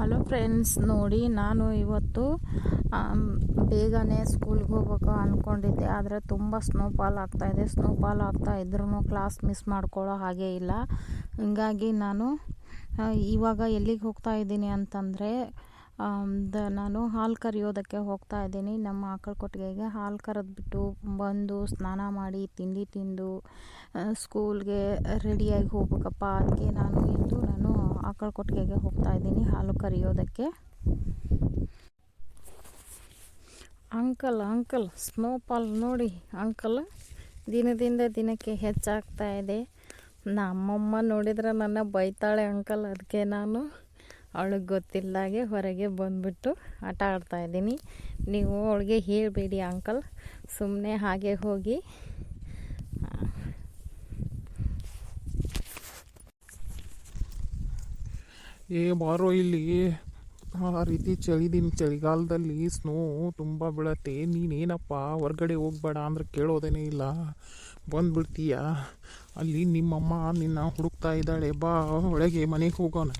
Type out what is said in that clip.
Hello friends, ನೋಡಿ ನಾನು ಇವತ್ತು ಬೇಗನೆ ಸ್ಕೂಲ್ಗೆ ಹೋಗ್ಬೇಕು ಅಂದ್ಕೊಂಡಿದ್ದೆ ಆದರೆ ತುಂಬ ಸ್ನೋಫಾಲ್ ಆಗ್ತಾಯಿದೆ ಸ್ನೋಫಾಲ್ ಆಗ್ತಾ ಇದ್ರೂ ಕ್ಲಾಸ್ ಮಿಸ್ ಮಾಡ್ಕೊಳ್ಳೋ ಹಾಗೆ ಇಲ್ಲ. ಹಿಂಗಾಗಿ ನಾನು ಇವಾಗ ಎಲ್ಲಿಗೆ ಹೋಗ್ತಾ ಇದ್ದೀನಿ ಅಂತಂದರೆ ದ, ನಾನು ಹಾಲು ಕರಿಯೋದಕ್ಕೆ ಹೋಗ್ತಾ ಇದ್ದೀನಿ. ನಮ್ಮ ಆಕಳ ಕೊಟ್ಟಿಗೆಗೆ ಹಾಲು ಕರೆದ್ಬಿಟ್ಟು ಬಂದು ಸ್ನಾನ ಮಾಡಿ, ತಿಂಡಿ ತಿಂದು ಸ್ಕೂಲ್ಗೆ ರೆಡಿಯಾಗಿ ಹೋಗ್ಬೇಕಪ್ಪ. ಅದಕ್ಕೆ ನಾನು ಆಕಳ ಕೊಟ್ಟಿಗೆಗೆ ಹೋಗ್ತಾ ಇದ್ದೀನಿ, ಹಾಲು ಕರಿಯೋದಕ್ಕೆ. ಅಂಕಲ್ ಅಂಕಲ್, ಸ್ನೋಫಾಲ್ ನೋಡಿ ಅಂಕಲ್. ದಿನದಿಂದ ದಿನಕ್ಕೆ ಹೆಚ್ಚಾಗ್ತಾ ಇದೆ. ನಮ್ಮಮ್ಮ ನೋಡಿದ್ರೆ ನನ್ನ ಬೈತಾಳೆ ಅಂಕಲ್, ಅದಕ್ಕೆ ನಾನು ಅವಳಿಗೆ ಗೊತ್ತಿಲ್ದಾಗೆ ಹೊರಗೆ ಬಂದುಬಿಟ್ಟು ಆಟ ಆಡ್ತಾ ಇದ್ದೀನಿ. ನೀವು ಅವಳಿಗೆ ಹೇಳಬೇಡಿ ಅಂಕಲ್ ಸುಮ್ಮನೆ ಹಾಗೆ ಹೋಗಿ. ಏ ಬಾರೋ ಇಲ್ಲಿ. ಆ ರೀತಿ ಚಳಿ ದಿನ ಚಳಿಗಾಲದಲ್ಲಿ ಸ್ನೋ ತುಂಬ ಬೀಳತ್ತೆ. ನೀನೇನಪ್ಪ, ಹೊರ್ಗಡೆ ಹೋಗ್ಬೇಡ ಅಂದ್ರೆ ಕೇಳೋದೇನೇ ಇಲ್ಲ. ಬಂದ್ಬಿಡ್ತೀಯ? ಅಲ್ಲಿ ನಿಮ್ಮಮ್ಮ ನಿನ್ನ ಹುಡುಕ್ತಾ ಇದ್ದಾಳೆ. ಬಾ, ಒಳಗೆ ಮನೆಗೆ ಹೋಗೋಣ.